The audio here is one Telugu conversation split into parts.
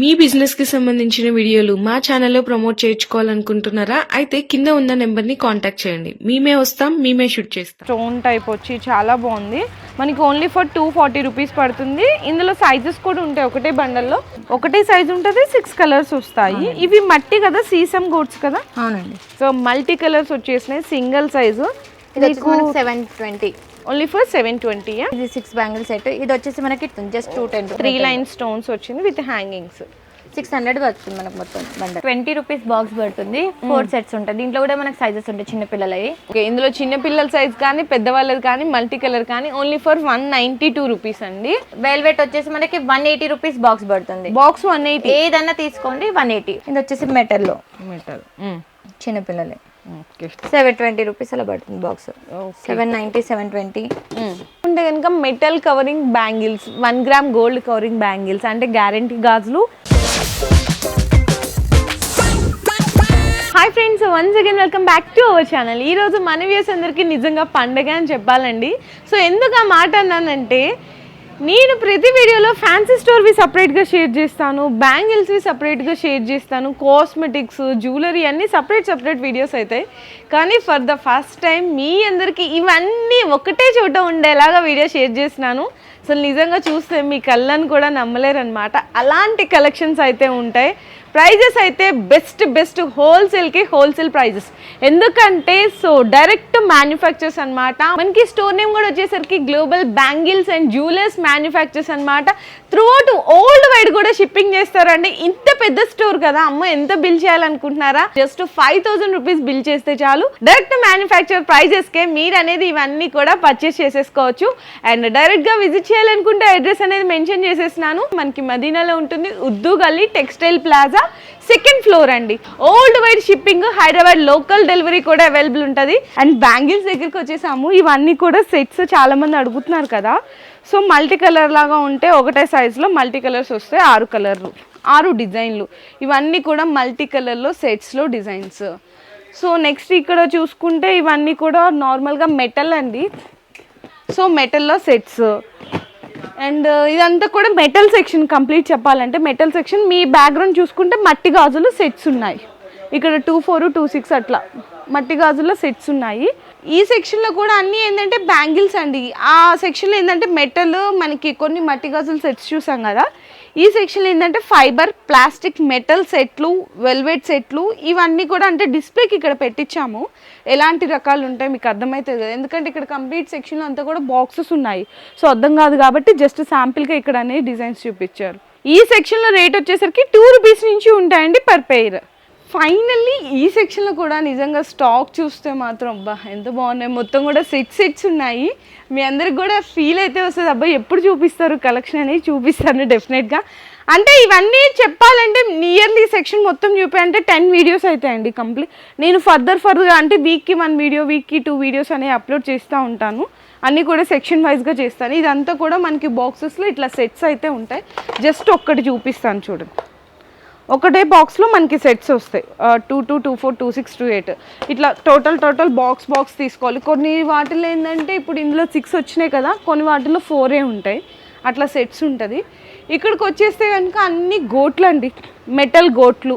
మీ బిజినెస్కి సంబంధించిన వీడియోలు మా ఛానల్లో ప్రమోట్ చేయించుకోవాలనుకుంటున్నారా? అయితే కింద ఉన్న నెంబర్ని కాంటాక్ట్ చేయండి. మేమే వస్తాం మేమే షూట్ చేస్తాం. స్టోన్ టైప్ వచ్చి చాలా బాగుంది. మనకి only for two forty rupees పడుతుంది. ఇందులో సైజెస్ కూడా ఉంటాయి ఒకటే బండల్లో ఒకటే సైజ్ ఉంటుంది సిక్స్ కలర్స్ వస్తాయి. ఇవి మట్టి కదా సీసమ్ గోడ్స్ కదా? అవునండి. సో మల్టీ కలర్స్ వచ్చేసినాయి single size seven twenty only for seven twenty ఇది సిక్స్ బ్యాంగిల్ సెట్ ఇది వచ్చేసి మనకి just two ten three line stones వచ్చింది విత్ హ్యాంగింగ్స్ సిక్స్ హండ్రెడ్ పడుతుంది మనకు మొత్తం బండ. ట్వంటీ రూపీస్ బాక్స్ పడుతుంది. ఫోర్ సెట్స్ ఉంటాయి దీంట్లో కూడా మనకి సైజెస్ ఉంటాయి చిన్న పిల్లలవి. ఓకే ఇందులో చిన్న పిల్లల సైజ్ కానీ పెద్దవాళ్ళది కానీ మల్టీ కలర్ కానీ only for one ninety two rupees అండి. వెల్వెట్ వచ్చేసి మనకి వన్ ఎయిటీ రూపీస్ బాక్స్ పడుతుంది. బాక్స్ వన్ ఎయిటీ ఏదన్నా తీసుకోండి వన్ ఎయిటీ ఇది వచ్చేసి మెటల్లో. మెటల్ చిన్న పిల్లలే ఓకే సెవెన్ ట్వంటీ రూపీస్ అలా పడుతుంది box seven ninety seven twenty ఉంటే కనుక metal covering bangles one gram gold covering bangles అంటే గ్యారంటీ గాజులు. Hi friends once again welcome back to our channel ఈ రోజు మన వ్యూస్ అందరికీ నిజంగా పండగ అని చెప్పాలండి. సో ఎందుకు ఆ మాట అన్నానంటే నేను ప్రతి వీడియోలో ఫ్యాన్సీ స్టోర్వి సపరేట్గా షేర్ చేస్తాను బ్యాంగిల్స్వి సపరేట్గా షేర్ చేస్తాను కాస్మెటిక్స్ జ్యువెలరీ అన్నీ సపరేట్ సపరేట్ వీడియోస్ అవుతాయి కానీ ఫర్ ద ఫస్ట్ టైం మీ అందరికీ ఇవన్నీ ఒకటే చోట ఉండేలాగా వీడియో షేర్ చేస్తున్నాను. అసలు నిజంగా చూస్తే మీ కళ్ళని కూడా నమ్మలేరనమాట అలాంటి కలెక్షన్స్ అయితే ఉంటాయి. ప్రైజెస్ అయితే బెస్ట్ బెస్ట్ హోల్సేల్కి హోల్సేల్ ప్రైజెస్. ఎందుకంటే సో డైరెక్ట్ మ్యానుఫ్యాక్చర్స్ అన్నమాట. మనకి స్టోర్ నేమ్ కూడా వచ్చేసరికి global bangles and jewellers manufacturers అన్నమాట. త్రూ అవుట్ ఓల్డ్ వైడ్ కూడా షిప్పింగ్ చేస్తారండి. ఇంత పెద్ద స్టోర్ కదా అమ్మ ఎంత బిల్ చేయాలనుకుంటున్నారా? Just five thousand rupees bill చేస్తే చాలు. డైరెక్ట్ మ్యానుఫ్యాక్చర్ ప్రైజెస్కే మీరు అనేది ఇవన్నీ కూడా పర్చేస్ చేసేసుకోవచ్చు. అండ్ డైరెక్ట్గా విజిట్ చేయాలనుకుంటే అడ్రస్ అనేది మెన్షన్ చేసేసినాను మనకి మదీనాలో ఉంటుంది Urdu Gali textile plaza. Second floor అండి. Worldwide shipping Hyderabad local delivery కూడా అవైలబుల్ ఉంటుంది. అండ్ బ్యాంగిల్స్ దగ్గరికి వచ్చేసాము. ఇవన్నీ కూడా సెట్స్ చాలామంది అడుగుతున్నారు కదా. సో మల్టీ కలర్ లాగా ఉంటే ఒకటే సైజులో మల్టీ కలర్స్ వస్తాయి ఆరు కలర్లు ఆరు డిజైన్లు. ఇవన్నీ కూడా మల్టీ కలర్లో సెట్స్లో డిజైన్స్. సో నెక్స్ట్ ఇక్కడ చూసుకుంటే ఇవన్నీ కూడా నార్మల్గా మెటల్ అండి. సో మెటల్లో సెట్స్. అండ్ uh, ఇదంతా కూడా మెటల్ సెక్షన్ కంప్లీట్ చెప్పాలంటే మెటల్ సెక్షన్ మీ బ్యాక్గ్రౌండ్ చూసుకుంటే మట్టి గాజులు సెట్స్ ఉన్నాయి. ఇక్కడ టూ ఫోర్ టూ సిక్స్ అట్లా మట్టి గాజుల్లో సెట్స్ ఉన్నాయి. ఈ సెక్షన్లో కూడా అన్నీ ఏంటంటే బ్యాంగిల్స్ అండి. ఆ సెక్షన్లో ఏంటంటే మెటల్ మనకి కొన్ని మట్టి గాజులు సెట్స్ చూసాం కదా. ఈ సెక్షన్లో ఏంటంటే ఫైబర్ ప్లాస్టిక్ మెటల్ సెట్లు వెల్వెట్ సెట్లు ఇవన్నీ కూడా అంటే డిస్ప్లేకి ఇక్కడ పెట్టించాము. ఎలాంటి రకాలు ఉంటాయి మీకు అర్థమవుతుంది కదా? ఎందుకంటే ఇక్కడ కంప్లీట్ సెక్షన్లో అంతా కూడా బాక్సెస్ ఉన్నాయి. సో అర్థం కాదు కాబట్టి జస్ట్ శాంపిల్గా ఇక్కడ అనేది డిజైన్స్ చూపించారు. ఈ సెక్షన్లో రేట్ వచ్చేసరికి టూ రూపీస్ నుంచి ఉంటాయండి పర్ పెయిర్ ఫైనల్లీ ఈ సెక్షన్లో కూడా నిజంగా స్టాక్ చూస్తే మాత్రం అబ్బా ఎంత బాగున్నాయి. మొత్తం కూడా సెట్ సెట్స్ ఉన్నాయి. మీ అందరికి కూడా ఫీల్ అయితే వస్తుంది అబ్బాయి ఎప్పుడు చూపిస్తారు? కలెక్షన్ అనేది చూపిస్తాను డెఫినెట్గా. అంటే ఇవన్నీ చెప్పాలంటే నియర్లీ సెక్షన్ మొత్తం చూపాయంటే టెన్ వీడియోస్ అవుతాయండి కంప్లీట్ నేను ఫర్దర్ ఫర్దర్ అంటే వీక్కి వన్ వీడియో వీక్కి టూ వీడియోస్ అనేవి అప్లోడ్ చేస్తూ ఉంటాను. అన్నీ కూడా సెక్షన్ వైజ్గా చేస్తాను. ఇదంతా కూడా మనకి బాక్సెస్లో ఇట్లా సెట్స్ అయితే ఉంటాయి. జస్ట్ ఒక్కటి చూపిస్తాను చూడండి. ఒకటే బాక్స్లో మనకి సెట్స్ వస్తాయి. Two two two four two six two eight ఇట్లా టోటల్ టోటల్ బాక్స్ బాక్స్ తీసుకోవాలి. కొన్ని వాటిలో ఏంటంటే ఇప్పుడు ఇందులో సిక్స్ వచ్చినాయి కదా కొన్ని వాటిలో ఫోరే ఉంటాయి. అట్లా సెట్స్ ఉంటుంది. ఇక్కడికి వచ్చేస్తే కనుక అన్ని గోట్లు అండి. మెటల్ గోట్లు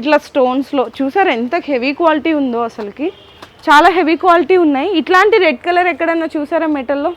ఇట్లా స్టోన్స్లో చూసారు ఎంత హెవీ క్వాలిటీ ఉందో అసలుకి. చాలా హెవీ క్వాలిటీ ఉన్నాయి. ఇట్లాంటి రెడ్ కలర్ ఎక్కడన్నా చూసారా మెటల్లో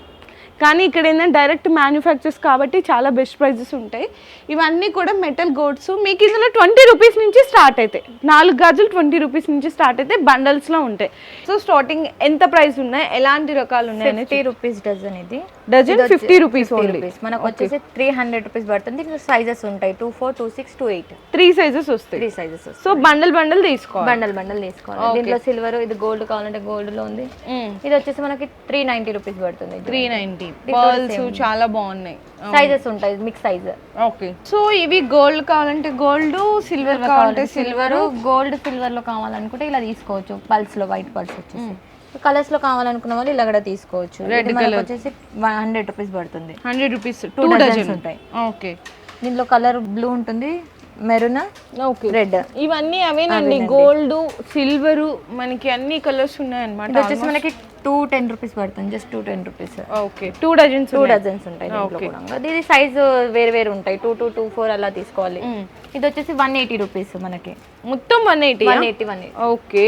కానీ ఇక్కడ ఏంటంటే డైరెక్ట్ మ్యానుఫ్యాక్చర్స్ కాబట్టి చాలా బెస్ట్ ప్రైజెస్ ఉంటాయి. ఇవన్నీ కూడా మెటల్ గోడ్స్ మీకు ఇందులో ట్వంటీ రూపీస్ నుంచి స్టార్ట్ అవుతాయి నాలుగు గాజులు ట్వంటీ రూపీస్ నుంచి స్టార్ట్ అయితే బండల్స్లో ఉంటాయి. సో స్టార్టింగ్ ఎంత ప్రైస్ ఉన్నాయి? ఎలాంటి రకాలు ఉన్నాయి ఫిఫ్టీ రూపీస్ డజన్ ఇది. Dozen fifty rupees 50 only rupees మనకు వచ్చేసి త్రీ హండ్రెడ్ రూపీస్ పడుతుంది. సైజెస్ ఉంటాయి. Two four two six two eight three sizes వస్తాయి. Three sizes so bundle bundle తీసుకోవాలి. బండల్ బండల్ తీసుకోవాలి. దీంట్లో సిల్వర్ ఇది గోల్డ్ కావాలంటే గోల్డ్లో ఉంది. ఇది వచ్చేసి మనకి త్రీ నైన్టీ రూపీస్ పడుతుంది. త్రీ పర్ల్స్ చాలా బాగున్నాయి. సైజెస్ ఉంటాయి మిక్స్ సైజ్ ఓకే సో ఇవి గోల్డ్ కావాలంటే గోల్డ్ సిల్వర్ కావాలంటే సిల్వర్ గోల్డ్ సిల్వర్లో కావాలనుకుంటే ఇలా తీసుకోవచ్చు. పల్స్లో వైట్ పల్స్ వచ్చేసి. కలర్స్లో కావాలనుకున్న వాళ్ళు ఇలా కూడా తీసుకోవచ్చు. ఇది మనకు వచ్చేసి హండ్రెడ్ రూపీస్ పడుతుంది. Hundred rupees two dozens dozen ఉంటాయి. ఓకే దీంట్లో కలర్ బ్లూ ఉంటుంది. మెరూన్? ఓకే. రెడ్ ఇవన్నీ అవేనండి. గోల్డ్ సిల్వర్ మనకి అన్ని కలర్స్ ఇది ఉన్నాయన్నమాట వచ్చేసి మనకి టూ టెన్ రూపీస్ పడుతుంది. Just two ten rupees. Okay. Two dozens two dozens ఉంటాయి ఇది సైజ్ వేరు వేరు ఉంటాయి. టూ టూ టూ ఫోర్ అలా తీసుకోవాలి. ఇది వచ్చేసి వన్ ఎయిటీ రూపీస్ మనకి. మొత్తం one eighty one eighty one okay.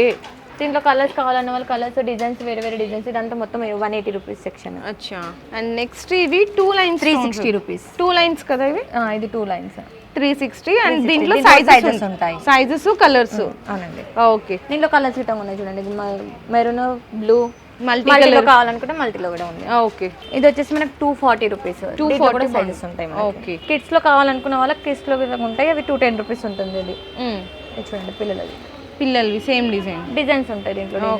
దీంట్లో కలర్స్ కావాలన్న వాళ్ళు కలర్స్ డిజైన్స్ వేరే వేరే డిజైన్స్ ఇదంతా మొత్తం వన్ ఎయిటీ రూపీస్ సెక్షన్ అచ్చా. అండ్ నెక్స్ట్ ఇవి two lines three sixty rupees two lines కదా ఇవి? ఇది two lines three sixty and 360. దీంట్లో సైజెస్ ఉంటాయి. సైజెస్ కలర్స్ అవునండి. ఓకే దీంట్లో కలర్స్ ఇట్టం ఉన్నాయి చూడండి. మెరూన్ బ్లూ మల్టీ మల్టీలో కావాలనుకుంటే మల్టీలో కూడా ఉంది. ఓకే ఇది వచ్చేసి మనకి two forty rupees two forty sizes ఉంటాయి ఓకే కిడ్స్లో కావాలనుకున్న వాళ్ళకి కిడ్స్లో ఉంటాయి. అవి టూ టెన్ రూపీస్ ఉంటుంది ఇది. ఇది చూడండి పిల్లలది. పిల్లలవి సేమ్ డిజైన్ డిజైన్స్ ఉంటాయి దీంట్లో.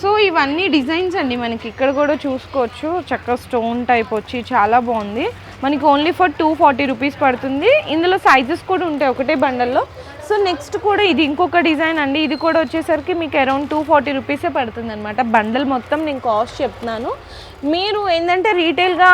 సో ఇవన్నీ డిజైన్స్ అండి మనకి. ఇక్కడ కూడా చూసుకోవచ్చు. చక్కగా స్టోన్ టైప్ వచ్చి చాలా బాగుంది. మనకి only for two forty rupees పడుతుంది. ఇందులో సైజెస్ కూడా ఉంటాయి ఒకటే బండల్లో. సో నెక్స్ట్ కూడా ఇది ఇంకొక డిజైన్ అండి. ఇది కూడా వచ్చేసరికి మీకు అరౌండ్ టూ ఫార్టీ రూపీసే పడుతుంది అనమాట బండల్ మొత్తం నేను కాస్ట్ చెప్తున్నాను. మీరు ఏంటంటే రీటైల్గా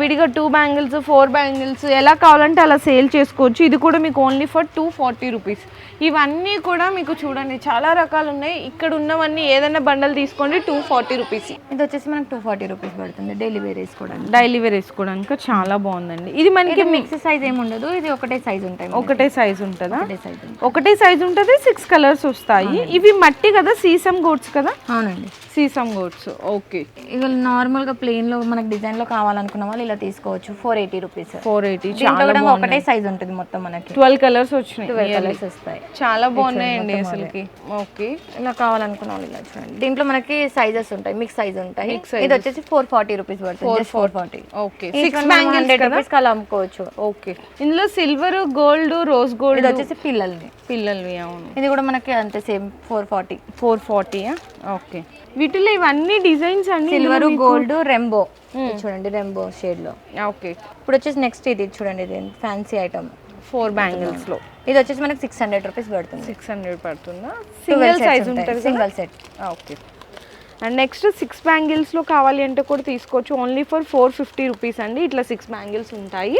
విడిగా టూ బ్యాంగిల్స్ ఫోర్ బ్యాంగిల్స్ ఎలా కావాలంటే అలా సేల్ చేసుకోవచ్చు. ఇది కూడా మీకు only for two forty rupees ఇవన్నీ కూడా మీకు చూడండి చాలా రకాలు ఉన్నాయి. ఇక్కడ ఉన్నవన్నీ ఏదైనా బండల్ తీసుకోండి టూ ఫార్టీ రూపీస్ ఇది వచ్చేసి మనకి టూ ఫార్టీ రూపీస్ పడుతుంది. డైలీ వేర్ వేసుకోవడానికి. డైలీ వేర్ వేసుకోవడానికి చాలా బాగుందండి. ఇది మనకి మిక్స్ సైజ్ ఏమి ఉండదు. ఇది ఒకటే సైజ్ ఉంటాయి. ఒకటే సైజ్ ఉంటుందా? ఒకటే సైజ్ ఒకటే సైజ్ ఉంటుంది సిక్స్ కలర్స్ వస్తాయి. ఇవి మట్టి కదా సీసమ్ గోడ్స్ కదా? అవునండి. సీసమ్ గోడ్స్ ఓకే ఇక నార్మల్గా ప్లెయిన్లో మనకి డిజైన్లో కావాలనుకున్న వాళ్ళు ఇలా తీసుకోవచ్చు. Four eighty rupees four eighty ఒకటే సైజ్ ఉంటుంది మొత్తం మనకి. ట్వెల్వ్ కలర్స్ వచ్చినాయి ట్వెల్వ్ కలర్స్ వస్తాయి. చాలా బాగున్నాయండి అసలుకి. ఓకే. ఇలా కావాలనుకున్న వాళ్ళు ఇలా చూడండి. దీంట్లో మనకి సైజెస్ ఉంటాయి మిక్స్ సైజ్ ఉంటాయి. ఇది వచ్చేసి ఫోర్ ఫార్టీ రూపీస్ పడుతుంది four forty okay six hundred rupees అలా అమ్ముకోవచ్చు. ఓకే ఇందులో సిల్వర్ గోల్డ్ రోజ్ ఇది గోల్డ్ వచ్చేసి పిల్లల్ని. పిల్లలవి అవును. ఇది కూడా మనకి అంతే same four forty four forty okay వీటిలో ఇవన్నీ డిజైన్స్ అండి సిల్వర్ గోల్డ్ రెంబో చూడండి రెంబో షేడ్లో. ఓకే ఇప్పుడు వచ్చేసి నెక్స్ట్ ఇది చూడండి ఇది ఫ్యాన్సీ ఐటమ్ ఫోర్ బ్యాంగిల్స్లో ఇది వచ్చేసి మనకి సిక్స్ హండ్రెడ్ రూపీస్ పడుతుంది. సిక్స్ హండ్రెడ్ పడుతుందా? సింగిల్ సైజ్ ఉంటుంది single set okay. And next six బ్యాంగిల్స్లో కావాలి అంటే కూడా తీసుకోవచ్చు. Only for four fifty rupees అండి. ఇట్లా సిక్స్ బ్యాంగిల్స్ ఉంటాయి.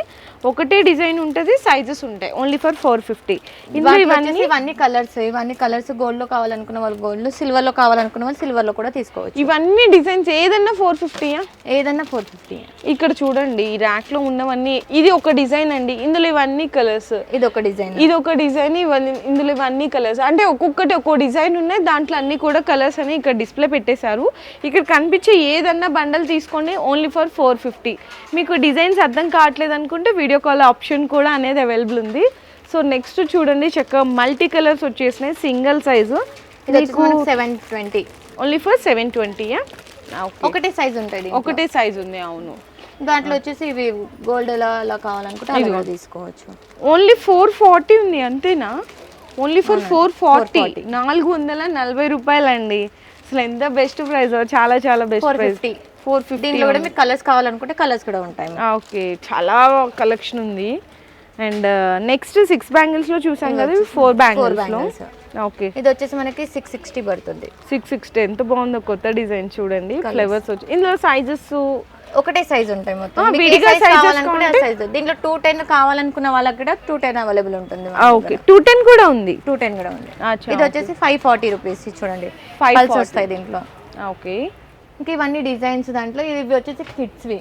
ఒకటే డిజైన్ ఉంటుంది సైజెస్ ఉంటాయి. ఓన్లీ ఫర్ ఫోర్ ఫిఫ్టీ ఇందులో ఇవన్నీ ఇవన్నీ కలర్స్ ఇవన్నీ కలర్స్ గోల్డ్లో కావాలనుకున్న వాళ్ళు గోల్డ్ సిల్వర్లో కావాలనుకున్న వాళ్ళు సిల్వర్లో కూడా తీసుకోవచ్చు. ఇవన్నీ డిజైన్స్ ఏదన్నా ఫోర్ ఫిఫ్టీయా ఏదన్నా ఫోర్ ఫిఫ్టీ ఇక్కడ చూడండి ఈ ర్యాక్లో ఉన్నవన్నీ. ఇది ఒక డిజైన్ అండి. ఇందులో ఇవన్నీ కలర్స్ ఇది ఒక డిజైన్ ఇది ఒక డిజైన్ ఇవన్నీ ఇందులో ఇవన్నీ కలర్స్ అంటే ఒక్కొక్కటి ఒక్కో డిజైన్ ఉన్నాయి. దాంట్లో అన్ని కూడా కలర్స్ అని ఇక్కడ డిస్ప్లే పెట్టేశారు ఇక్కడ కనిపించే ఏదన్నా బండల్ తీసుకోండి ఓన్లీ ఫర్ ఫోర్ ఫిఫ్టీ మీకు డిజైన్స్ అర్థం కావట్లేదు అనుకుంటే వీడియో కాల్ ఆప్షన్ కూడా అనేది అవైలబుల్ ఉంది. సో నెక్స్ట్ చూడండి చక్కగా మల్టీ కలర్స్ వచ్చేసినాయి single size seven twenty only for seven ట్వంటీయా ఒకటే సైజ్ ఉంటుంది ఒకటే సైజ్ ఉంది అవును. దాంట్లో వచ్చేసి ఇవి గోల్డ్ అలా అలా కావాలనుకుంటే తీసుకోవచ్చు. ఓన్లీ ఫోర్ ఫార్టీ ఉంది అంతేనా? ఓన్లీ ఫర్ ఫోర్ ఫార్టీ నాలుగు వందల నలభై రూపాయలండి. అసలు ఎంత బెస్ట్ ప్రైస్ చాలా చాలా బెస్ట్ ప్రైస్ ఫోర్ ఫిఫ్టీ దీంట్లో కూడా మీకు కలర్స్ కావాలనుకుంటే కలర్స్ కూడా ఉంటాయి ఓకే చాలా కలెక్షన్ ఉంది. అండ్ నెక్స్ట్ సిక్స్ బ్యాంగిల్స్లో చూసాం కదా ఫోర్ బ్యాంగిల్స్లో. ఓకే ఇది వచ్చేసి మనకి సిక్స్ సిక్స్టీ పడుతుంది. సిక్స్ సిక్స్టీ ఎంత బాగుందో కొత్త డిజైన్ చూడండి. ఫ్లేవర్స్ వచ్చి ఇందులో సైజెస్ ఒకటే సైజ్ ఉంటాయి మొత్తం. విడిగా కావాలనుకుంటే size. దీంట్లో టూ టెన్ కావాలనుకున్న వాళ్ళకి కూడా టూ టెన్ అవైలబుల్ ఉంటుంది ఓకే. టూ టెన్ కూడా ఉంది? టూ టెన్ కూడా ఉంది. ఇది వచ్చేసి ఫైవ్ ఫార్టీ రూపీస్ చూడండి. 540. పల్స్ వస్తాయి దీంట్లో. ఓకే. ఇంకా ఇవన్నీ డిజైన్స్ దాంట్లో ఇవి వచ్చేసి కిడ్స్వి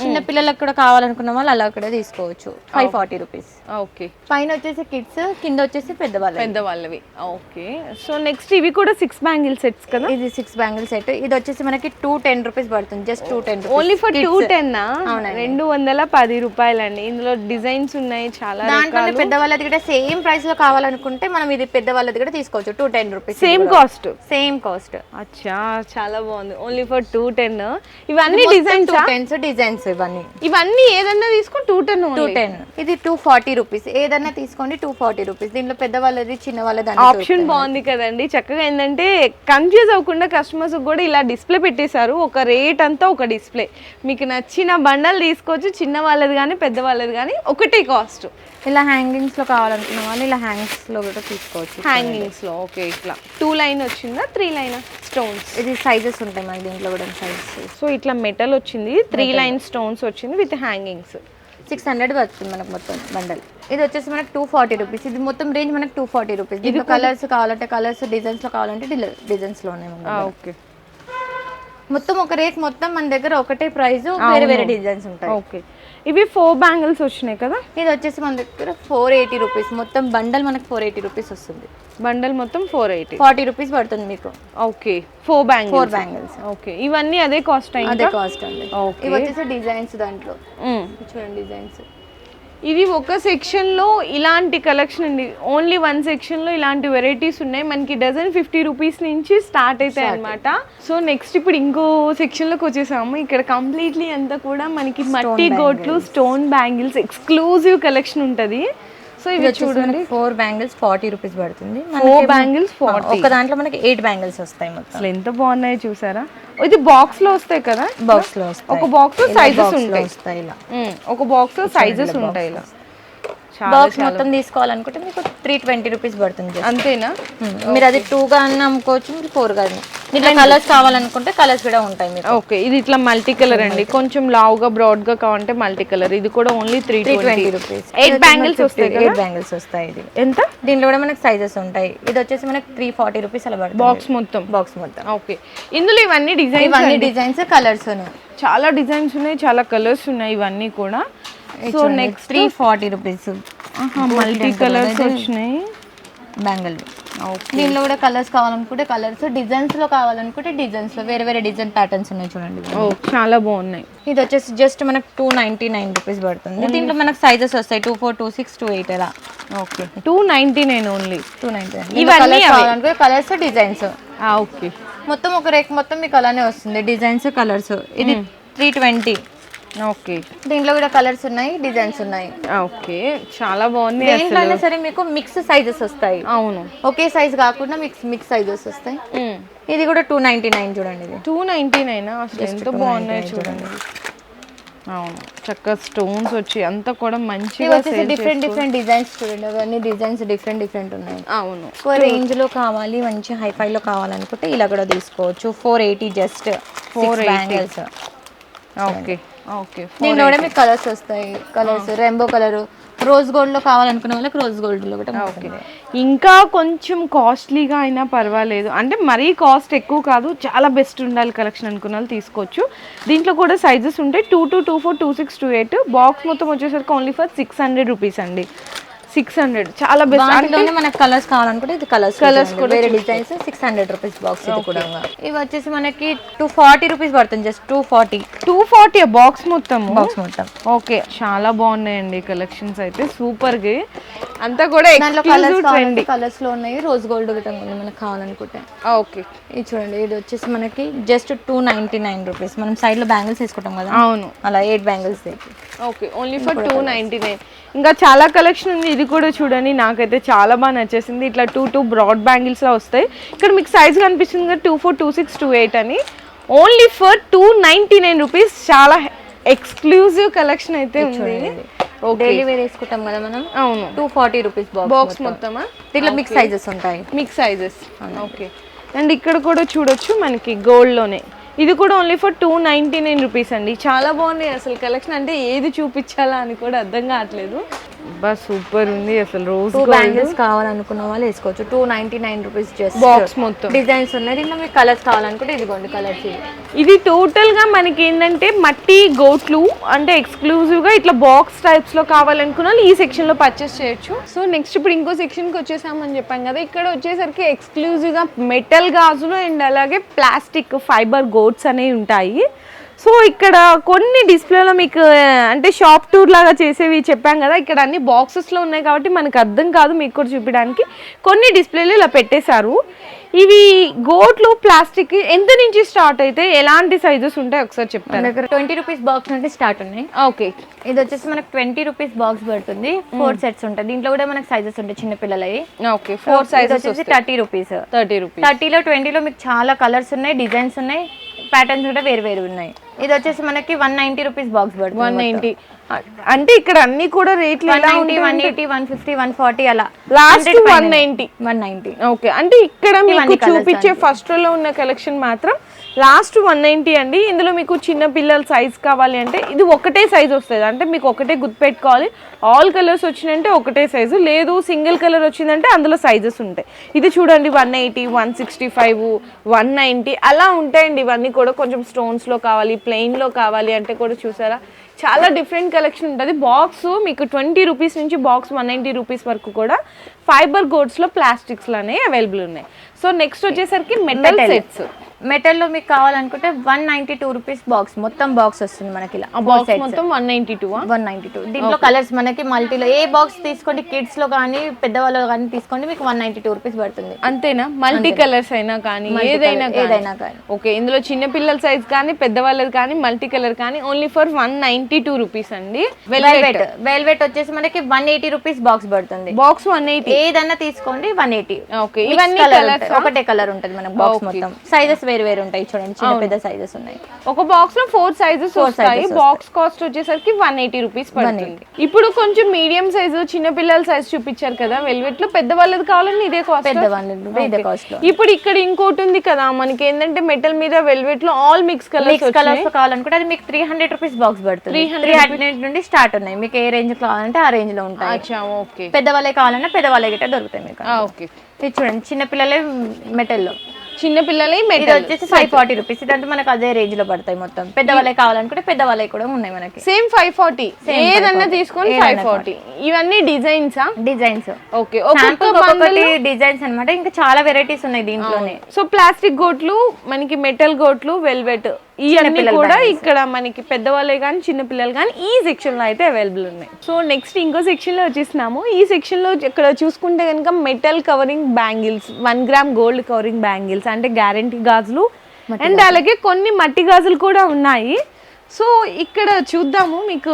చిన్న పిల్లలకు కూడా కావాలనుకున్న వాళ్ళు అలా కూడా తీసుకోవచ్చు. Five forty rupees okay. పైన వచ్చేసి కిడ్స్ కింద వచ్చేసి పెద్దవాళ్ళు పెద్దవాళ్ళవి ఓకే. సో నెక్స్ట్ ఇవి కూడా సిక్స్ బ్యాంగిల్ సెట్స్ కదా? ఇది సిక్స్ బ్యాంగిల్ సెట్ ఇది వచ్చేసి మనకి టూ టెన్ రూపీస్ పడుతుంది. Just two ten only for two ten. రెండు వందల పది రూపాయలండి. ఇందులో డిజైన్స్ ఉన్నాయి చాలా దాంట్లోనే పెద్దవాళ్ళది కూడా సేమ్ ప్రైస్లో కావాలనుకుంటే మనం ఇది పెద్దవాళ్ళది కూడా తీసుకోవచ్చు. Two ten rupees same cost same cost అచ్చా చాలా బాగుంది. ఓన్లీ ఫర్ టూ టెన్ ఇవన్నీ డిజైన్స్ టూ టెన్స్ డిజైన్స్ ఇవన్నీ. ఇవన్నీ ఏదన్నా తీసుకో టూ టెన్ టూ టెన్ ఇది టూ ఫార్టీ రూపీస్ ఏదన్నా తీసుకోండి టూ ఫార్టీ రూపీస్ దీంట్లో పెద్దవాళ్ళది చిన్న వాళ్ళది ఆప్షన్ బాగుంది కదండి. చక్కగా ఏంటంటే కన్ఫ్యూజ్ అవ్వకుండా కస్టమర్స్ కూడా ఇలా డిస్ప్లే పెట్టేశారు. ఒక రేట్ అంతా ఒక డిస్ప్లే మీకు నచ్చిన బండల్ తీసుకోవచ్చు చిన్న వాళ్ళది కానీ పెద్ద వాళ్ళది కానీ ఒకటే కాస్ట్ ఇలా హ్యాంగింగ్స్లో కావాలనుకున్న వాళ్ళు ఇలా హ్యాంగ్స్లో కూడా తీసుకోవచ్చు. హ్యాంగింగ్స్లో ఓకే ఇట్లా. టూ లైన్ వచ్చిందా త్రీ లైన్ స్టోన్స్ ఇది సైజెస్ ఉంటాయి మనకి దీంట్లో కూడా సైజెస్ సో ఇట్లా మెటల్ వచ్చింది త్రీ లైన్ స్టోన్స్ వచ్చింది విత్ హ్యాంగింగ్స్ సిక్స్ హండ్రెడ్ పడుతుంది మనకు మొత్తం బండల్ ఇది వచ్చేసి మనకు టూ ఫార్టీ రూపీస్ ఇది మొత్తం రేంజ్ మనకు టూ ఫార్టీ రూపీస్ దీంట్లో కలర్స్ కావాలంటే కలర్స్ డిజైన్స్లో కావాలంటే డిజైన్స్ దగ్గర. ఓకే. మొత్తం ఒక రేక్ మొత్తం మన దగ్గర ఒకటే ప్రైస్ వేరే వేరే డిజైన్స్ ఉంటాయి. ఓకే. ఇవి ఫోర్ బ్యాంగిల్స్ వచ్చినాయి కదా? ఇది వచ్చేసి మన దగ్గర ఫోర్ ఎయిటీ రూపీస్ మొత్తం బండల్ మనకు ఫోర్ ఎయిటీ రూపీస్ వస్తుంది. బండల్ మొత్తం ఫోర్ ఎయిటీ ఫార్టీ రూపీస్ పడుతుంది మీకు. Okay four bangles four bangles okay ఇవన్నీ అదే కాస్ట్ అదే కాస్ట్ అండి. ఇవి వచ్చేసి డిజైన్స్ దాంట్లో. చూడండి డిజైన్స్ ఇది ఒక సెక్షన్లో ఇలాంటి కలెక్షన్ అండి. ఓన్లీ వన్ సెక్షన్లో ఇలాంటి వెరైటీస్ ఉన్నాయి. మనకి డజన్ ఫిఫ్టీ రూపీస్ నుంచి స్టార్ట్ అవుతాయి అనమాట సో నెక్స్ట్ ఇప్పుడు ఇంకో సెక్షన్లోకి వచ్చేసాము. ఇక్కడ కంప్లీట్లీ అంతా కూడా మనకి మట్టి గోట్లు స్టోన్ బ్యాంగిల్స్ ఎక్స్క్లూజివ్ కలెక్షన్ ఉంటది. సో ఇవి చూడండి. ఫోర్ బ్యాంగిల్స్ ఫార్టీ రూపీస్ పడుతుంది. ఫోర్ బ్యాంగిల్స్ ఒక దాంట్లో మనకి ఎయిట్ బ్యాంగిల్స్ వస్తాయి మొత్తం. అసలు ఎంత బాగున్నాయో చూసారా? ఇది బాక్స్లో వస్తాయి కదా? బాక్స్లో వస్తాయి. ఒక బాక్స్లో సైజెస్ ఉంటాయి. ఇలా. ఒక బాక్స్లో సైజెస్ ఉంటాయి ఇలా. బాక్స్ మొత్తం తీసుకోవాలనుకుంటే మీకు త్రీ ట్వంటీ రూపీస్ పడుతుంది. అంతేనా. మీరు అది టూ గా అమ్ముకోవచ్చు మీరు ఫోర్గా. దీంట్లో కలర్స్ కావాలనుకుంటే కలర్స్ కూడా ఉంటాయి మీకు. ఓకే ఇది ఇట్లా మల్టీ కలర్ అండి. కొంచెం లావుగా బ్రాడ్గా కావాలంటే మల్టీ కలర్ ఇది కూడా only three twenty rupees eight bangles వస్తాయి ఎయిట్ బ్యాంగిల్స్ వస్తాయి ఇది. ఎంత? దీంట్లో కూడా మనకి సైజెస్ ఉంటాయి. ఇది వచ్చేసి మనకి త్రీ ఫార్టీ రూపీస్ అలా పడుతుంది. బాక్స్ మొత్తం? బాక్స్ మొత్తం. ఓకే. ఇందులో ఇవన్నీ డిజైన్స్ ఇవన్నీ డిజైన్స్ కలర్స్ చాలా డిజైన్స్ ఉన్నాయి చాలా కలర్స్ ఉన్నాయి ఇవన్నీ కూడా. So next three forty rupees multi colours వచ్చినాయి. బ్యాంగిల్ దీనిలో కూడా కలర్స్ కావాలనుకుంటే కలర్స్ డిజైన్స్లో కావాలనుకుంటే డిజైన్స్లో వేరే వేరే డిజైన్ ప్యాటర్న్స్ ఉన్నాయి చూడండి. ఓ చాలా బాగున్నాయి. ఇది వచ్చేసి జస్ట్ మనకు టూ నైన్టీ నైన్ రూపీస్ పడుతుంది. దీంట్లో మనకు సైజెస్ వస్తాయి two four two six two eight అలా. Okay two ninety nine only two ninety ఇవన్నీ కలర్స్ అవే. కావాలనుకుంటే కలర్స్ డిజైన్స్ ఓకే మొత్తం ఒక రేక్ మొత్తం మీకు అలానే వస్తుంది. డిజైన్స్ కలర్స్ ఇది త్రీ ట్వంటీ ఓకే. దీంట్లో కూడా కలర్స్ ఉన్నాయి డిజైన్స్ ఉన్నాయి. ఓకే. చాలా బాగున్నాయి దేంట్లో సరే మీకు మిక్స్ సైజెస్ వస్తాయి. అవును. ఒకే సైజ్ కాకుండా మిక్స్ మిక్స్ సైజెస్ వస్తాయి. ఇది కూడా టూ నైన్టీ నైన్ చూడండి ఇది. టూ నైన్టీ నైన్ అసలు ఎంత బాగున్నాయి చూడండి. అవును. చక్కగా స్టోన్స్ వచ్చి అంతా కూడా sale డిఫరెంట్ డిఫరెంట్ డిజైన్స్ చూడండి. అవన్నీ డిజైన్స్ డిఫరెంట్ డిఫరెంట్ ఉన్నాయి. అవును. రేంజ్లో కావాలి మంచి హైఫై లో కావాలనుకుంటే ఇలా కూడా తీసుకోవచ్చు. Four eighty just four bangles okay. Okay దీంట్లో కూడా మీకు కలర్స్ వస్తాయి. కలర్స్ రెయిన్బో కలర్ రోజ్ గోల్డ్లో కావాలనుకునే వాళ్ళకి రోజ్ గోల్డ్లో కూడా ఓకే ఇంకా కొంచెం కాస్ట్లీగా అయినా పర్వాలేదు. అంటే మరీ కాస్ట్ ఎక్కువ కాదు. చాలా బెస్ట్ ఉండాలి కలెక్షన్ అనుకున్న వాళ్ళు తీసుకోవచ్చు. దీంట్లో కూడా సైజెస్ ఉంటాయి. Two two two four two six two eight box మొత్తం వచ్చేసరికి only for six hundred rupees అండి. Six hundred. చాలా బెస్ట్ అంటే మనకి కలర్స్ కావాలనుకుంటే ఇది కలర్స్ కలర్స్ కూడా వేరే designs six hundred rupees box ఇది కూడా. ఇవి వచ్చేసి మనకి టూ ఫార్టీ రూపీస్ పడుతుంది just two forty two forty box మొత్తం బాక్స్ మొత్తం. ఓకే చాలా బాగున్నాయండి కలెక్షన్స్ అయితే. సూపర్గా. అంతా కూడా కలర్స్లో ఉన్నాయి. రోజ్ గోల్డ్ ఉంది మనకు కావాలనుకుంటే. ఓకే ఇది చూడండి. ఇది వచ్చేసి మనకి just two ninety nine rupees మనం సైడ్లో బ్యాంగిల్స్ తీసుకుంటాం కదా? అవును. అలా eight bangles okay only for two ninety nine ఇంకా చాలా కలెక్షన్ ఉంది. ఇది కూడా చూడండి నాకైతే చాలా బాగా నచ్చేసింది. ఇట్లా టూ టూ బ్రాడ్ బ్యాంగిల్స్ లా వస్తాయి. ఇక్కడ మీకు సైజ్ కనిపిస్తుంది కదా two four two six two eight అని. Only for two ninety nine rupees చాలా ఎక్స్క్లూజివ్ కలెక్షన్ అయితే ఉంది. ఓకే డైలీ వేర్ వేసుకుంటాం కదా మనం? అవును. Two forty rupees box box మొత్తమా? దీంట్లో మిక్స్ సైజెస్ ఉంటాయి. మిక్స్ సైజెస్ ఓకే అండ్ ఇక్కడ కూడా చూడొచ్చు మనకి గోల్డ్లోనే ఇది కూడా only for two ninety nine rupees అండి. చాలా బాగున్నాయి అసలు కలెక్షన్ అంటే ఏది చూపించాలా అని కూడా అర్థం కావట్లేదు. బా సూపర్ ఉంది అసలు రోజు టూ బ్యాంగిల్స్ కావాలనుకున్న వాళ్ళు వేసుకోవచ్చు. Two ninety nine rupees just box మొత్తం. డిజైన్స్ ఉన్నాయి. దీంట్లో మీకు కలర్స్ కావాలనుకుంటే ఇదిగోండి కలర్స్ ఇది టోటల్గా మనకి ఏంటంటే మట్టి గోట్లు అంటే ఎక్స్క్లూజివ్గా ఇట్లా బాక్స్ టైప్స్లో కావాలనుకున్న వాళ్ళు ఈ సెక్షన్లో పర్చేస్ చేయొచ్చు. సో నెక్స్ట్ ఇప్పుడు ఇంకో సెక్షన్కి వచ్చేసామని చెప్పాం కదా. ఇక్కడ వచ్చేసరికి ఎక్స్క్లూజివ్గా మెటల్ గాజులు అండ్ అలాగే ప్లాస్టిక్ ఫైబర్ గోట్స్ అనేవి ఉంటాయి. సో ఇక్కడ కొన్ని డిస్ప్లేలో మీకు అంటే షాప్ టూర్ లాగా చేసేవి చెప్పాం కదా ఇక్కడ అన్ని బాక్సెస్లో ఉన్నాయి కాబట్టి మనకు అర్థం కాదు మీకు కూడా చూపించడానికి కొన్ని డిస్ప్లేలు ఇలా పెట్టేశారు. ఇవి గోట్లు ప్లాస్టిక్ ఎంత నుంచి స్టార్ట్ అయితే ఎలాంటి సైజెస్ ఉంటాయి ఒకసారి చెప్తాను దగ్గర ట్వంటీ రూపీస్ బాక్స్ నుండి స్టార్ట్ ఉన్నాయి. ఓకే. ఇది వచ్చేసి మనకు ట్వంటీ రూపీస్ బాక్స్ పడుతుంది. ఫోర్ సెట్స్ ఉంటాయి. దీంట్లో కూడా మనకు సైజెస్ ఉంటాయి చిన్న పిల్లలవి. ఓకే ఫోర్ సైజెస్ వచ్చేసి థర్టీ రూపీస్ థర్టీ రూపీస్ థర్టీలో ట్వంటీలో మీకు చాలా కలర్స్ ఉన్నాయి డిజైన్స్ ఉన్నాయి. ప్యాటర్న్స్ కూడా వేరు వేరు ఉన్నాయి. ఇది వచ్చేసి మనకి వన్ నైన్టీ రూపీస్ బాక్స్ పడుతుంది వన్ నైన్టీ అంటే ఇక్కడ అన్ని కూడా రేట్లు వన్ ఎలా నైన్టీ ఉంటాయి? One eighty one fifty one forty అలా. Last one ninety one ninety okay అంటే ఇక్కడ మీకు చూపించే ఫస్ట్లో ఉన్న కలెక్షన్ మాత్రం లాస్ట్ వన్ నైంటీ అండి. ఇందులో మీకు చిన్న పిల్లల సైజ్ కావాలి అంటే ఇది ఒకటే సైజ్ వస్తుంది. అంటే మీకు ఒకటే గుర్తుపెట్టుకోవాలి ఆల్ కలర్స్ వచ్చినాయంటే ఒకటే సైజు లేదు సింగిల్ కలర్ వచ్చిందంటే అందులో సైజెస్ ఉంటాయి. ఇది చూడండి one eighty one sixty five one ninety అలా ఉంటాయండి ఇవన్నీ కూడా. కొంచెం స్టోన్స్లో కావాలి ప్లెయిన్లో కావాలి అంటే కూడా చూసారా? చాలా డిఫరెంట్ కలెక్షన్ ఉంటుంది. బాక్స్ మీకు ట్వంటీ రూపీస్ నుంచి బాక్స్ వన్ నైంటీ రూపీస్ వరకు కూడా ఫైబర్ గోడ్స్లో ప్లాస్టిక్స్లో అనేవి అవైలబుల్ ఉన్నాయి. సో నెక్స్ట్ వచ్చేసరికి మెటల్. సెట్స్ మెటల్లో మీకు కావాలనుకుంటే one ninety two rupees box మొత్తం బాక్స్ వస్తుంది మనకి ఇలా. బాక్స్ మొత్తం one ninety two one ninety two. దీంట్లో కలర్స్ మనకి మల్టీలో ఏ బాక్స్ తీసుకోండి కిడ్స్లో కానీ పెద్దవాళ్ళు కానీ తీసుకోండి మీకు వన్ నైన్టీ టూ రూపీస్ పడుతుంది. అంతేనా? మల్టీ కలర్స్ అయినా కానీ ఏదైనా ఏదైనా కానీ. ఓకే ఇందులో చిన్న పిల్లల సైజ్ కానీ పెద్దవాళ్ళది కానీ మల్టీ కలర్ కానీ only for one ninety two rupees అండి. వెల్వెట్ వెల్వెట్ వచ్చేసి మనకి వన్ ఎయిటీ రూపీస్ బాక్స్ పడుతుంది. Box one eighty. ఏదన్నా తీసుకోండి వన్ ఎయిటీ. ఓకే ఇవన్నీ కలర్స్ ఒకటే కలర్ ఉంటుంది మనకి బాక్స్ మొత్తం. సైజెస్ వేరు వేరు ఉంటాయి చూడండి చిన్న పెద్ద సైజెస్ ఉన్నాయి. ఒక బాక్స్లో ఫోర్ సైజెస్ వస్తాయి. బాక్స్ కాస్ట్ వచ్చేసరికి వన్ ఎయిటీ రూపీస్ పడుతుంది. ఇప్పుడు కొంచెం మీడియం సైజు చిన్న పిల్లల సైజ్ చూపించారు కదా వెల్వెట్లో పెద్ద వాళ్ళది కావాలని ఇదే కాస్ట్ పెద్దవాళ్ళు ఇదే కాస్ట్లో. ఇప్పుడు ఇక్కడ ఇంకోటి ఉంది కదా మనకి ఏంటంటే మెటల్ మీద వెల్వెట్లో ఆల్ మిక్స్ కలర్స్ కలర్స్ కావాలనుకుంటే అది మీకు త్రీ హండ్రెడ్ రూపీస్ బాక్స్ పడుతుంది. త్రీ హండ్రెడ్ నుండి స్టార్ట్ ఉన్నాయి. మీకు ఏ రేంజ్ కావాలంటే ఆ రేంజ్లో ఉంటాయి. అచ్చా ఓకే పెద్దవాళ్ళే కావాలన్నా పెద్దవాళ్ళే గిట్ట దొరుకుతాయి మీకు ఓకే ఇది చూడండి చిన్న పిల్లలే మెటల్లో చిన్న పిల్లలే ఇది మెటల్ వచ్చేసి ఫైవ్ ఫార్టీ రూపీస్ ఇదంతా మనకు అదే రేంజ్లో పడతాయి మొత్తం. పెద్దవాళ్ళే కావాలనుకుంటే పెద్దవాళ్ళే కూడా ఉన్నాయి మనకి. సేమ్ ఫైవ్ ఫార్టీ ఏదన్నా తీసుకొని ఫైవ్ ఫార్టీ ఇవన్నీ డిజైన్సా డిజైన్స్ ఓకే ఒక్కొక్కటి డిజైన్స్ అన్నమాట. ఇంకా చాలా వెరైటీస్ ఉన్నాయి దీంట్లోనే. సో ప్లాస్టిక్ గోట్లు మనకి మెటల్ గోట్లు వెల్వెట్ ఇవన్నీ కూడా ఇక్కడ మనకి పెద్దవాళ్ళే కానీ చిన్న పిల్లలు కానీ ఈ సెక్షన్లో అయితే అవైలబుల్ ఉన్నాయి. సో నెక్స్ట్ ఇంకో సెక్షన్లో వచ్చేసినాము ఈ సెక్షన్లో ఇక్కడ చూసుకుంటే కనుక metal covering bangles one gram gold covering bangles అంటే గ్యారంటీ గాజులు. అండ్ అలాగే కొన్ని మట్టి గాజులు కూడా ఉన్నాయి. సో ఇక్కడ చూద్దాము. మీకు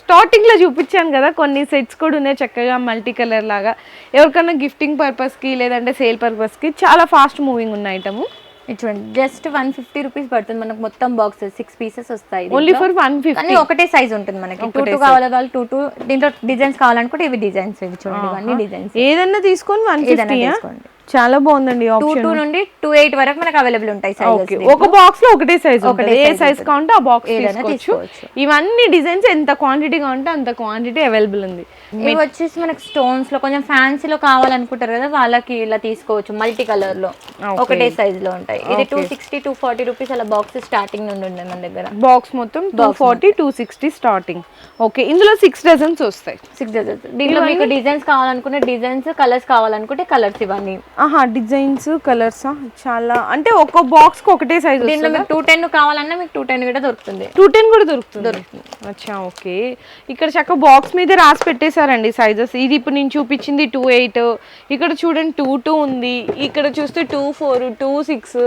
స్టార్టింగ్లో చూపించాను కదా కొన్ని సెట్స్ కూడా ఉన్నాయి చక్కగా మల్టీ కలర్ లాగా. ఎవరికైనా గిఫ్టింగ్ పర్పస్కి లేదంటే సేల్ పర్పస్కి చాలా ఫాస్ట్ మూవింగ్ ఉన్న ఐటమ్ ఇది చూడండి జస్ట్ వన్ ఫిఫ్టీ రూపీస్ పడుతుంది మనకు మొత్తం బాక్స్ సిక్స్ పీసెస్ వస్తాయి ఓన్లీ. ఫర్ వన్ ఫిఫ్టీ ఒకటే సైజ్ ఉంటుంది మనకి. టూ టూ కావాలి వాళ్ళు టూ టూ దీంట్లో డిజైన్స్ కావాలనుకుంటే ఇవి డిజైన్స్ ఇవి చూడండి ఇవన్నీ డిజైన్స్ ఏదన్నా తీసుకొని వన్ ఏదైనా తీసుకోండి. చాలా బాగుందండి టూ టూ నుండి టూ ఎయిట్ వరకు మనకు అవైలబుల్ ఉంటాయి ఒక బాక్స్లో ఒకటే సైజ్ ఒకటే ఏ సైజ్. కావాలంటే ఆ బాక్స్ తీసుకోవచ్చు. ఇవన్నీ డిజైన్స్ ఎంత క్వాంటిటీగా ఉంటే అంత క్వాంటిటీ అవైలబుల్ ఉంది. ఇవి వచ్చేసి మనకి స్టోన్స్లో కొంచెం ఫ్యాన్సీలో కావాలనుకుంటారు కదా వాళ్ళకి ఇలా తీసుకోవచ్చు. మల్టీ కలర్లో. ఒకటే సైజ్లో ఉంటాయి. ఇది two sixty two forty rupees అలా బాక్స్ స్టార్టింగ్ నుండి ఉన్నాయి మన దగ్గర. బాక్స్ మొత్తం two forty two sixty starting okay ఇందులో సిక్స్ డజన్స్ వస్తాయి. సిక్స్ డజన్స్ దీంట్లో మీకు డిజైన్స్ కావాలనుకుంటే డిజైన్స్ కలర్స్ కావాలనుకుంటే కలర్స్ ఇవన్నీ ఆహా డిజైన్స్ కలర్స్ చాలా. అంటే ఒక బాక్స్కి ఒకటే సైజ్ దీంట్లో మీకు టూ టెన్ కావాలన్నా మీకు టూ టెన్ కూడా దొరుకుతుంది. టూ టెన్ కూడా దొరుకుతుంది? అచ్చా ఓకే. ఇక్కడ చక్క బాక్స్ మీద రాసి పెట్టేశారండి సైజెస్ ఇది ఇప్పుడు నేను చూపించింది టూ ఎయిట్ ఇక్కడ చూడండి టూ టూ ఉంది. ఇక్కడ చూస్తే టూ ఫోర్ టూ సిక్స్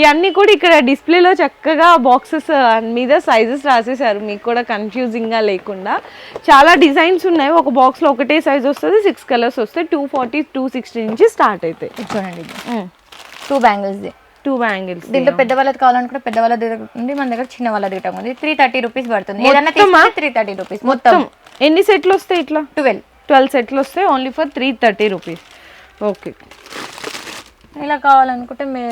ఇవన్నీ కూడా ఇక్కడ డిస్ప్లేలో చక్కగా బాక్సెస్ మీద సైజెస్ రాసేసారు మీకు కూడా కన్ఫ్యూజింగ్గా లేకుండా. చాలా డిజైన్స్ ఉన్నాయి. ఒక బాక్స్లో ఒకటే సైజ్ వస్తుంది సిక్స్ కలర్స్ వస్తాయి. టూ ఫార్టీ టూ సిక్స్టీ నుంచి స్టార్ట్ అవుతాయి చూడండి టూ బ్యాంగిల్స్ టూ బ్యాంగిల్స్ దీంట్లో పెద్ద వాళ్ళది కావాలనుకుంటే పెద్ద వాళ్ళ దగ్గర ఉంది. మన దగ్గర చిన్న వాళ్ళ దగ్గర ఉంది. త్రీ థర్టీ రూపీస్ పడుతుంది. ఏదైనా త్రీ థర్టీ రూపీస్ మొత్తం. మొత్తం. ఎన్ని సెట్లు వస్తాయి ఇట్లా? ట్వెల్వ్ ట్వెల్వ్ సెట్లు వస్తాయి. Only for three thirty rupees okay ఇలా కావాలనుకుంటే మే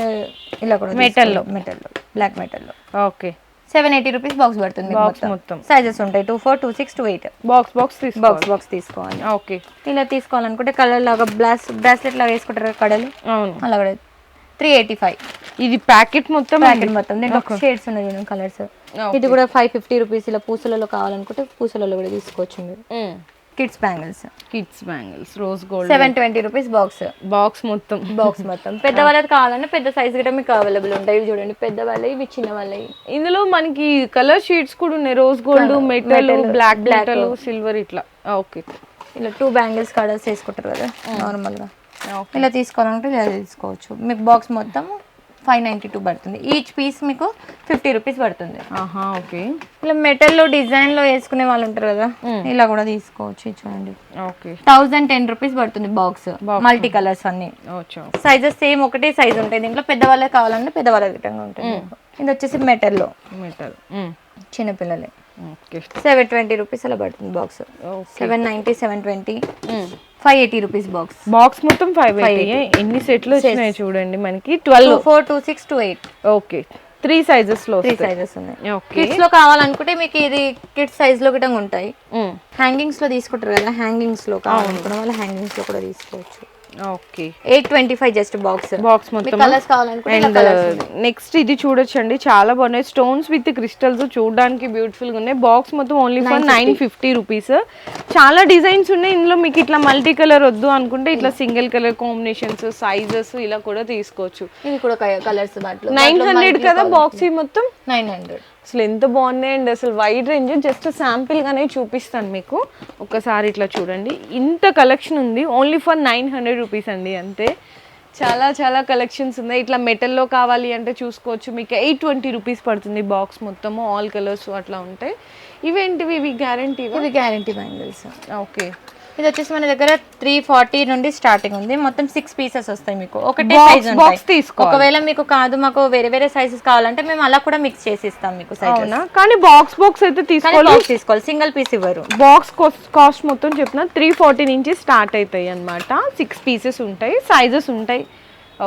ఇలా కూడా Metal లో. మెటల్లో black మెటల్లో okay seven eighty rupees box పడుతుంది మొత్తం. సైజెస్ ఉంటాయి two four two six two eight box box box box తీసుకోవాలి. ఓకే ఇలా తీసుకోవాలనుకుంటే కలర్ లాగా బ్లాస్ బ్రాస్లెట్ లాగా వేసుకుంటారు కడలు. అవును. అలా కూడా త్రీ ఎయిటీ ఫైవ్ ఇది ప్యాకెట్ మొత్తం ప్యాకెట్ మొత్తం. దీంట్లో షేడ్స్ ఉన్నాయి కలర్స్ ఇది కూడా ఫైవ్ ఫిఫ్టీ రూపీస్ ఇలా పూసలలో కావాలనుకుంటే పూసలలో కూడా తీసుకోవచ్చు మీరు. Kids bangles kids bangles rose gold seven twenty rupees box box మొత్తం. బాక్స్ మొత్తం. పెద్ద వాళ్ళది కావాలంటే పెద్ద సైజ్ కూడా మీకు అవైలబుల్ ఉంటాయి. ఇవి చూడండి పెద్ద వాళ్ళవి ఇవి చిన్న వాళ్ళవి ఇందులో మనకి కలర్ షీట్స్ కూడా ఉన్నాయి. Rose gold metal black. Metal silver ఇట్లా. ఓకే ఇలా టూ బ్యాంగిల్స్ కలర్స్ వేసుకుంటారు కదా నార్మల్గా ఇలా తీసుకోవాలంటే ఇలా తీసుకోవచ్చు. మీకు బాక్స్ మొత్తం ఫైవ్ నైంటీ టూ పడుతుంది. ఈచ్ పీస్ మీకు ఫిఫ్టీ రూపీస్ పడుతుంది. ఓకే. ఇలా మెటల్లో డిజైన్లో వేసుకునే వాళ్ళు ఉంటారు కదా ఇలా కూడా తీసుకోవచ్చు చూడండి. ఓకే. థౌజండ్ టెన్ రూపీస్ పడుతుంది బాక్స్ మల్టీ కలర్స్ అన్ని. సైజెస్ సేమ్ ఒకటే సైజ్ ఉంటాయి. దీంట్లో పెద్దవాళ్ళకి కావాలంటే పెద్దవాళ్ళ విధంగా ఉంటుంది. ఇది వచ్చేసి మెటల్లో. మెటల్. చిన్నపిల్లలే ఓకే. సెవెన్ ట్వంటీ రూపీస్ అలా పడుతుంది box. Seven ninety seven twenty. Five eighty rupees box. Box మొత్తం ఫైవ్ ఎయిటీ. ఎన్ని సెట్లు వచ్చినాయి చూడండి మనకి. Twelve four two six two eight okay. Three సైజెస్లో three sizes ఉన్నాయి. కిడ్స్లో కావాలనుకుంటే మీకు ఇది కిడ్స్ సైజ్లో కూడా ఉంటాయి. హ్యాంగింగ్స్లో తీసుకుంటారు కదా హ్యాంగింగ్స్లో కావాలనుకున్న వాళ్ళు హ్యాంగింగ్స్లో కూడా తీసుకోవచ్చు. Okay eight twenty five just box box మొత్తం కలర్స్ కావాలనుకుంటే. నెక్స్ట్ ఇది చూడొచ్చండి. చాలా బాగున్నాయి. స్టోన్స్ విత్ క్రిస్టల్స్ చూడడానికి బ్యూటిఫుల్గా ఉన్నాయి. బాక్స్ మొత్తం only for nine fifty rupees చాలా డిజైన్స్ ఉన్నాయి. ఇందులో మీకు ఇట్లా మల్టీ కలర్ వద్దు అనుకుంటే ఇట్లా సింగిల్ కలర్ కాంబినేషన్స్ సైజెస్ ఇలా కూడా తీసుకోవచ్చు. కూడా కలర్స్ నైన్ హండ్రెడ్ కదా బాక్స్ మొత్తం? నైన్ హండ్రెడ్ అసలు ఎంత బాగున్నాయండి? అసలు వైడ్ రేంజ్ జస్ట్ శాంపిల్ గానే చూపిస్తాను మీకు. ఒకసారి ఇట్లా చూడండి. ఇంత కలెక్షన్ ఉంది. Only for nine hundred rupees అండి అంతే. చాలా చాలా కలెక్షన్స్ ఉన్నాయి. ఇట్లా మెటల్లో కావాలి అంటే చూసుకోవచ్చు. మీకు ఎయిట్ ట్వంటీ రూపీస్ పడుతుంది బాక్స్ మొత్తము ఆల్ కలర్స్ అట్లా ఉంటాయి. ఇవేంటివి? ఇవి గ్యారంటీ ఇవి గ్యారంటీ బ్యాంగిల్స్ ఓకే ఇది వచ్చేసి మన దగ్గర త్రీ ఫార్టీ నుండి స్టార్టింగ్ ఉంది. మొత్తం సిక్స్ పీసెస్ వస్తాయి మీకు. ఒకటే సైజ్ box తీసుకోవాలి. ఒకవేళ మీకు కాదు మాకు వేరే వేరే సైజెస్ కావాలంటే మేము అలా కూడా మిక్స్ చేసి ఇస్తాం మీకు సైజ్ కానీ బాక్స్ బాక్స్ అయితే తీసుకోవాలి. బాక్స్ తీసుకోవాలి. సింగిల్ పీస్ ఇవ్వరు. బాక్స్ కాస్ట్ మొత్తం చెప్పిన త్రీ ఫార్టీ నుంచి స్టార్ట్ అవుతాయి అన్నమాట. సిక్స్ పీసెస్ ఉంటాయి సైజెస్ ఉంటాయి.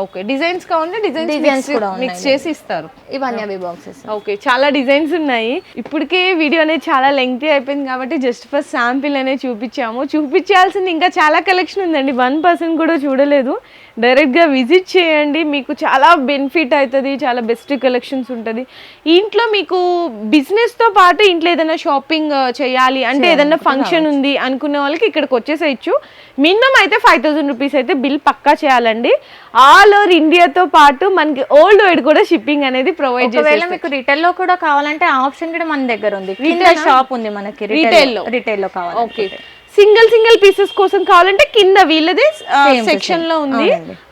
ఓకే డిజైన్స్ కావాలంటే Designs డిజైన్స్ కూడా మిక్స్ చేసి ఇస్తారు. ఇవన్నీ అవి బాక్సెస్ ఓకే చాలా డిజైన్స్ ఉన్నాయి. ఇప్పటికే వీడియో అనేది చాలా లెంగ్తీ అయిపోయింది కాబట్టి జస్ట్ ఫస్ట్ శాంపిల్ అనేది చూపించాము. చూపించాల్సింది ఇంకా చాలా కలెక్షన్ ఉందండి. వన్ పర్సెంట్ కూడా చూడలేదు. డైరెక్ట్గా విజిట్ చేయండి. మీకు చాలా బెనిఫిట్ అవుతుంది చాలా బెస్ట్ కలెక్షన్స్ ఉంటుంది. ఇంట్లో మీకు బిజినెస్తో పాటు ఇంట్లో ఏదైనా షాపింగ్ చేయాలి. అంటే ఏదైనా ఫంక్షన్ ఉంది అనుకునే వాళ్ళకి ఇక్కడికి వచ్చేసేయచ్చు. మినిమం అయితే ఫైవ్ థౌసండ్ రూపీస్ అయితే బిల్ పక్కా చేయాలండి. ఆల్ ఓవర్ ఇండియాతో పాటు మనకి ఓల్డ్ వైడ్ కూడా షిప్పింగ్ అనేది ప్రొవైడ్ చేసేస్తారు. మీకు రిటైల్లో కూడా కావాలంటే ఆప్షన్ కూడా మన దగ్గర ఉంది. కింద షాప్ ఉంది మనకి. Retail రిటైల్లో. రిటైల్లో కావాలి ఓకే. సింగిల్ సింగిల్ పీసెస్ కోసం కావాలంటే కింద వీళ్ళది సెక్షన్. లో ఉంది.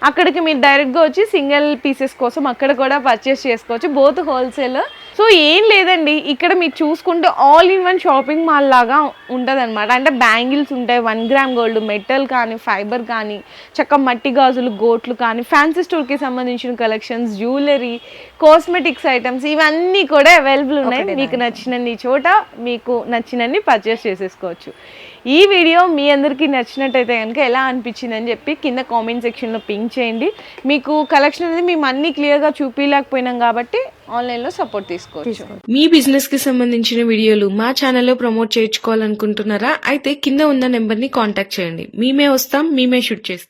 అక్కడికి మీరు డైరెక్ట్గా వచ్చి సింగిల్ పీసెస్ కోసం అక్కడ కూడా పర్చేస్ చేసుకోవచ్చు. బోత్ హోల్సేల్ సో ఏం లేదండి. ఇక్కడ మీరు చూసుకుంటే all in one shopping mall లాగా ఉంటది అంటే బ్యాంగిల్స్ ఉంటాయి. వన్ గ్రామ్ గోల్డ్ మెటల్ కానీ ఫైబర్ కానీ చక్క మట్టి గాజులు గోట్లు కానీ ఫ్యాన్సీ స్టోర్కి సంబంధించిన కలెక్షన్స్ జ్యువెలరీ కాస్మెటిక్స్ ఐటమ్స్ ఇవన్నీ కూడా అవైలబుల్ ఉన్నాయి. మీకు నచ్చినన్ని చోట మీకు నచ్చినన్ని పర్చేస్ చేసేసుకోవచ్చు. ఈ వీడియో మీ అందరికీ నచ్చినట్టయితే కనుక ఎలా అనిపించింది అని చెప్పి కింద కామెంట్ సెక్షన్లో పింక్ చేయండి. మీకు కలెక్షన్ అనేది మేము అన్ని క్లియర్గా చూపించలేకపోయినాం కాబట్టి ఆన్లైన్లో సపోర్ట్ తీసుకోవచ్చు. మీ బిజినెస్కి సంబంధించిన వీడియోలు మా ఛానల్లో ప్రమోట్ చేయించుకోవాలనుకుంటున్నారా? అయితే కింద ఉన్న నెంబర్ని కాంటాక్ట్ చేయండి. మేమే వస్తాం మేమే షూట్ చేస్తాం.